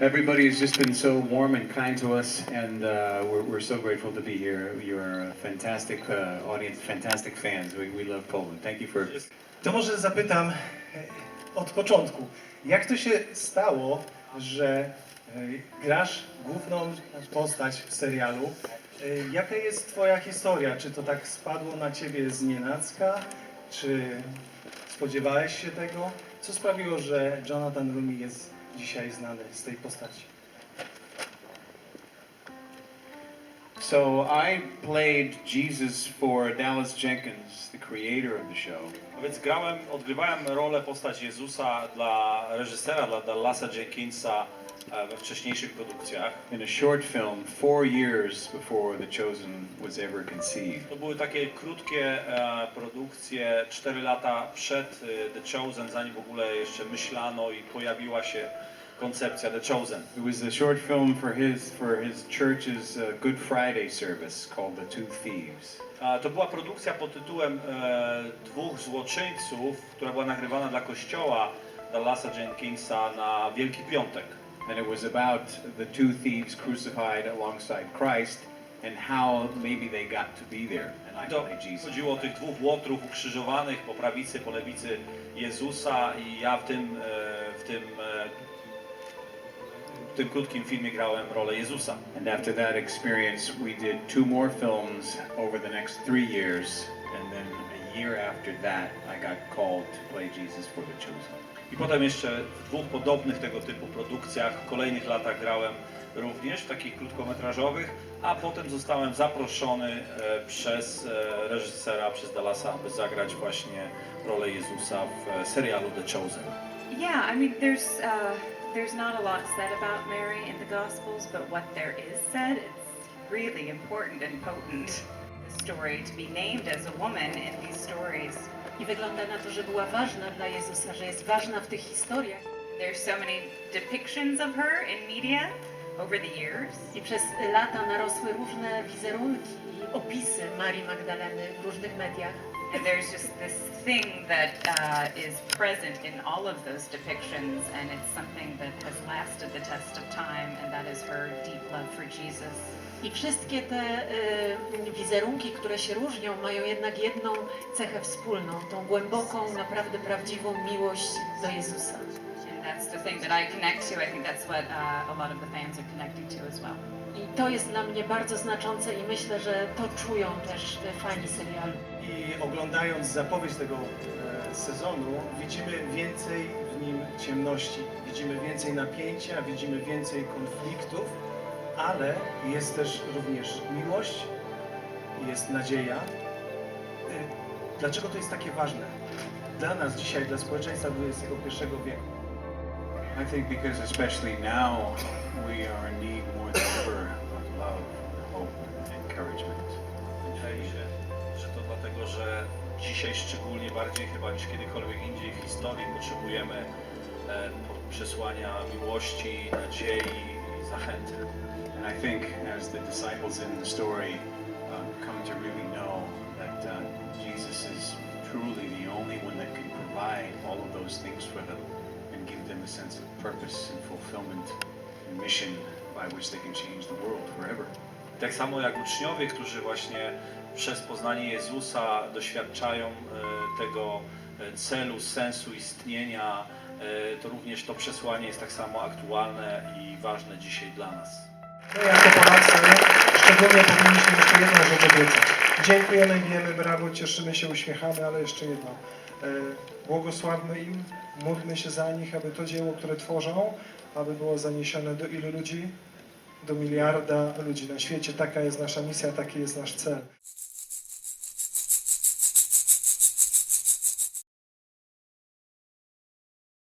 Everybody has just been so warm and kind to us, and uh, we're, we're so grateful to be here. You're a fantastic uh, audience, fantastic fans. We, we love Poland. Thank you for To może zapytam e, od początku. Jak to się stało, że e, grasz główną postać w serialu? E, Jaka jest twoja historia? Czy to tak spadło na ciebie z nienacka? Czy spodziewałeś się tego? Co sprawiło, że Jonathan Rumi jest dzisiaj znany z tej postaci? So I played Jesus for Dallas Jenkins, the creator of the show. A więc grałem, odgrywałem rolę postać Jezusa dla reżysera, dla Dallasa Jenkinsa e, we wcześniejszych produkcjach. in a short film four years before The Chosen was ever conceived. To były takie krótkie e, produkcje, 4 lata przed e, The Chosen, zanim w ogóle jeszcze myślano i pojawiła się koncepcja The Chosen. It was a short film for his for his church's uh, Good Friday service called The Two Thieves. A To była produkcja pod tytułem e, Dwóch Złoczyńców, która była nagrywana dla kościoła Dallasa Jenkinsa na Wielki Piątek. And it was about the two thieves crucified alongside Christ and how maybe they got to be there. And I To Jesus. chodziło o tych dwóch łotrów ukrzyżowanych po prawicy, po lewicy Jezusa i ja w tym, e, w tym, e, w tym krótkim filmie grałem rolę Jezusa. And after that experience, we did two more films over the next three years. And then a year after that, I got called to play Jesus for The Chosen. I potem jeszcze w dwóch podobnych tego typu produkcjach w kolejnych latach grałem również w takich krótkometrażowych, a potem zostałem zaproszony e, przez e, reżysera, przez Dallasa, aby zagrać właśnie rolę Jezusa w e, serialu The Chosen. Yeah, I mean, there's uh, there's not a lot said about Mary in the Gospels, but what there is said, it's really important and potent. The story to be named as a woman in these stories. I wygląda na to, że była ważna dla Jezusa, że jest ważna w tych historiach. There's so many depictions of her in media over the years. I przez lata narosły różne wizerunki i opisy Marii Magdaleny w różnych mediach. And there's just this thing that uh, is present in all of those depictions, and it's something that has lasted the test of time, and that is her deep love for Jesus. I wszystkie te y, wizerunki, które się różnią, mają jednak jedną cechę wspólną, tą głęboką, naprawdę prawdziwą miłość do Jezusa. And that's the thing that I connect to. I think that's what uh, a lot of the fans are connecting to as well. I to jest dla mnie bardzo znaczące i myślę, że to czują też fani serialu. I oglądając zapowiedź tego e, sezonu, widzimy więcej w nim ciemności, widzimy więcej napięcia, widzimy więcej konfliktów, ale jest też również miłość, jest nadzieja. E, Dlaczego to jest takie ważne? Dla nas dzisiaj, dla społeczeństwa XXI wieku. I think because especially now we are in need more than ever of love, hope, and encouragement. Dlatego, że dzisiaj szczególnie bardziej chyba niż kiedykolwiek indziej w historii potrzebujemy przesłania miłości, nadziei i zachęty. And I think as the disciples in the story uh, come to really know that uh, Jesus is truly the only one that can provide all of those things for them and give them a sense of purpose and fulfillment and mission by which they can change the world forever. Tak samo jak uczniowie, którzy właśnie przez poznanie Jezusa doświadczają e, tego e, celu, sensu istnienia, e, to również to przesłanie jest tak samo aktualne i ważne dzisiaj dla nas. My jako Polacy szczególnie powinniśmy jeszcze jedną rzecz obiecać. Dziękujemy, bijemy brawo, cieszymy się, uśmiechamy, ale jeszcze jedno. Błogosławmy im, módlmy się za nich, aby to dzieło, które tworzą, aby było zaniesione do ilu ludzi? Do miliarda ludzi na świecie. Taka jest nasza misja, taki jest nasz cel.